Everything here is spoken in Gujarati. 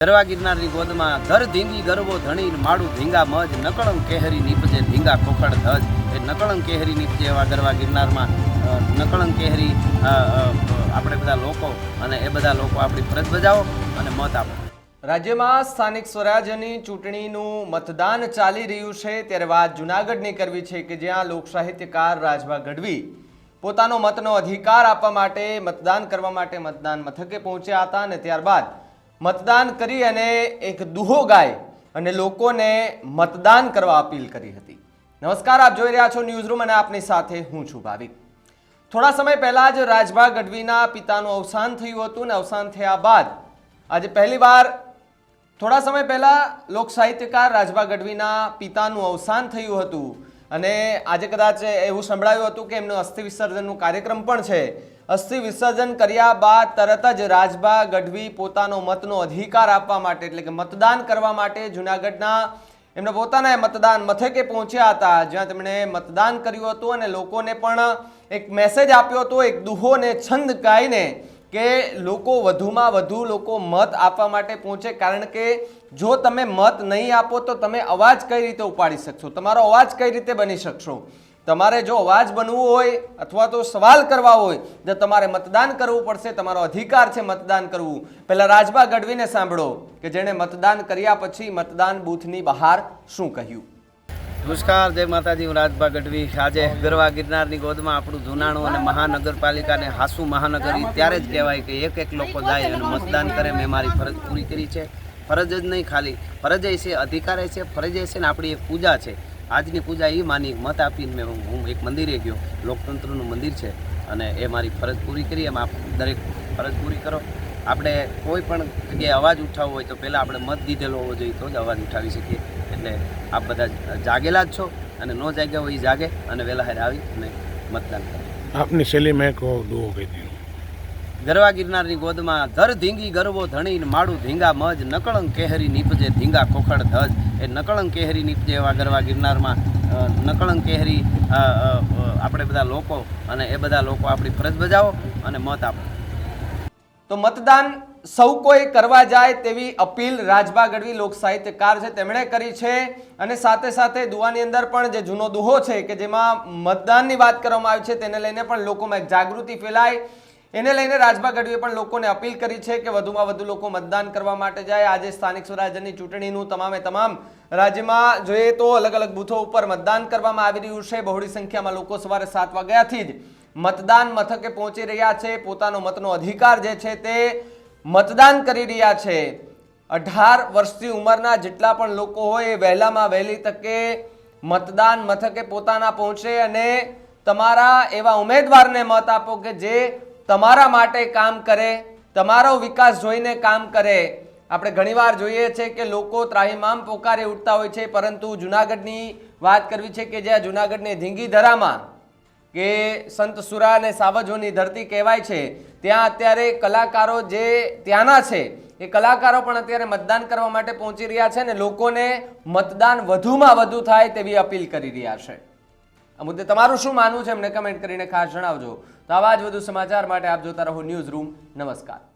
ગરવા ગિરનારની ગોદમાં ધર ધીંગી ગરવો ધણી માડું ધીંગા મજ નકળંગ કેહરી નીપજે ધીંગા ખોખડ ધજ. એ નકળંગ કેહરી નીપજે એવા ગરવા ગિરનારમાં નકળમ કેહરી આપણે બધા લોકો અને એ બધા લોકો આપણી ફરજ બજાવો અને મત આપો. રાજ્યમાં સ્થાનિક સ્વરાજ્યની ચૂંટણીનું મતદાન ચાલી રહ્યું છે, ત્યારે વાત જુનાગઢની કરવી છે કે જ્યાં લોકસાહિત્યકાર રાજભા ગઢવી પોતાનો મતનો અધિકાર આપવા માટે મતદાન કરવા માટે મતદાન મથકે પહોંચ્યા હતા અને ત્યારબાદ મતદાન કરી અને એક દુહો ગાય અને લોકોને મતદાન કરવા અપીલ કરી હતી. નમસ્કાર, આપ જોઈ રહ્યા છો ન્યૂઝ રૂમ અને આપની સાથે હું છું ભાવિક. થોડા સમય પહેલા જ રાજભા ગઢવીના પિતાનું અવસાન થયું હતું અને અવસાન થયા બાદ આજે પહેલીવાર થોડા સમય પહેલા લોક સાહિત્યકાર રાજભા ગઢવીના પિતાનું અવસાન થયું હતું અને આજે કદાચ એવું સંભળાયું હતું કે એમનું અસ્થિ વિસર્જનનું કાર્યક્રમ પણ છે. અસ્થિ વિસર્જન કર્યા બાદ તરત જ રાજભા ગઢવી પોતાનો મતનો અધિકાર આપવા માટે, એટલે કે મતદાન કરવા માટે જુનાગઢના એમના પોતાના મતદાન મથકે પહોંચ્યા હતા, જ્યાં તેમણે મતદાન કર્યું હતું અને લોકોને પણ એક મેસેજ આપ્યો હતો, એક દુહોને છંદ ગાઈને કે લોકો વધુમાં વધુ લોકો મત આપવા માટે પહોંચે, કારણ કે જો તમે મત નહીં આપો તો તમે અવાજ કઈ રીતે ઉપાડી શકશો? તમારો અવાજ કઈ રીતે બની શકશો? તમારે જો અવાજ બનવું હોય અથવા તો સવાલ કરવા હોય, તો તમારે મતદાન કરવું પડશે, તમારો અધિકાર છે મતદાન કરવું. પહેલા રાજભા ગઢવીને સાંભળો કે જેણે મતદાન કર્યા પછી મતદાન બૂથની બહાર શું કહ્યું? નમસ્કાર, જય માતાજી, હું રાજભા ગઢવી. આજે ગરવા ગિરનારની ગોદમાં આપણું જૂનાણું અને મહાનગરપાલિકાને હાસુ મહાનગરી ત્યારે જ કહેવાય કે એક એક લોકો જાય અને મતદાન કરે. મેં મારી ફરજ પૂરી કરી છે. ફરજ જ નહીં ખાલી, ફરજ એ છે, અધિકાર એ છે, ફરજ એ છે ને આપણી એક પૂજા છે. આજની પૂજા એ માની મત આપીને મેં હું- એક મંદિરે ગયો. લોકતંત્રનું મંદિર છે અને એ મારી ફરજ પૂરી કરી. એમ આપ દરેક ફરજ પૂરી કરો. આપણે કોઈ પણ જગ્યાએ અવાજ ઉઠાવવો હોય તો પહેલાં આપણે મત દીધેલો હોવો જોઈએ તો જ અવાજ ઉઠાવી શકીએ. એટલે આપ બધા જાગેલા જ છો અને ન જાગ્યા હોય એ જાગે અને વહેલા હારે આવી અને મતદાન કરે. આપની શૈલીમાં કહો દુઓ કહી દીધું. ગરવા ગિરનારની ગોદમાં ધર ધીંગી ગરવો ધણી માડું ધીંગા મજ નકળંગ કેહરી નીપજે ધીંગા ખોખડ ધજ. એ નકળંગ કેહરી જે એવા ગરવા ગિરનારમાં નકળંગ કેહરી આપણે બધા લોકો અને એ બધા લોકો આપણી ફરજ બજાવો અને મત આપો. તો મતદાન સૌ કોઈ કરવા જાય તેવી અપીલ રાજભા ગઢવી લોક સાહિત્યકાર છે, તેમણે કરી છે. અને સાથે સાથે દુવાની અંદર પણ જે જૂનો દુહો છે, કે જેમાં મતદાનની વાત કરવામાં આવી છે, તેને લઈને પણ લોકોમાં એક જાગૃતિ ફેલાય. એને લઈને રાજભા ગઢવીએ પણ લોકોને અપીલ કરી છે કે વધુમાં વધુ લોકો મતદાન કરવા માટે જાય. આજે સ્થાનિક સ્વરાજ્યની ચૂંટણીનું તમામે તમામ રાજ્યમાં જોઈએ તો અલગ અલગ બૂથો ઉપર મતદાન કરવામાં આવી રહ્યું છે. બહોળી સંખ્યામાં લોકો સવારે સાત વાગ્યાથી જ મતદાન મથકે પહોંચી રહ્યા છે. પોતાનો મતનો અધિકાર જે છે તે મતદાન કરી રહ્યા છે. અઢાર વર્ષથી ઉંમરના જેટલા પણ લોકો હોય એ વહેલામાં વહેલી તકે મતદાન મથકે પોતાના પહોંચે અને તમારા એવા ઉમેદવારને મત આપો કે જે તમારા માટે કામ કરે, તમારો વિકાસ જોઈને કામ કરે. આપણે ઘણીવાર જોઈએ છે કે લોકો ત્રાહીમામ પોકારે ઉઠતા હોય છે, પરંતુ જુનાગઢની વાત કરવી છે કે જ્યાં જુનાગઢની ધીંગી ધરામાં કે સંત સુરા અને સાવજોની ધરતી કહેવાય છે, ત્યાં અત્યારે કલાકારો જે ત્યાંના છે, એ કલાકારો પણ અત્યારે મતદાન કરવા માટે પહોંચી રહ્યા છે અને લોકોને મતદાન વધુમાં વધુ થાય તેવી અપીલ કરી રહ્યા છે. આ મુદ્દે તમારું શું માનવું છે? એમને કમેન્ટ કરીને ખાસ જણાવજો. તો આવા જ વધુ સમાચાર માટે આપ જોતા રહો ન્યૂઝ રૂમ. નમસ્કાર.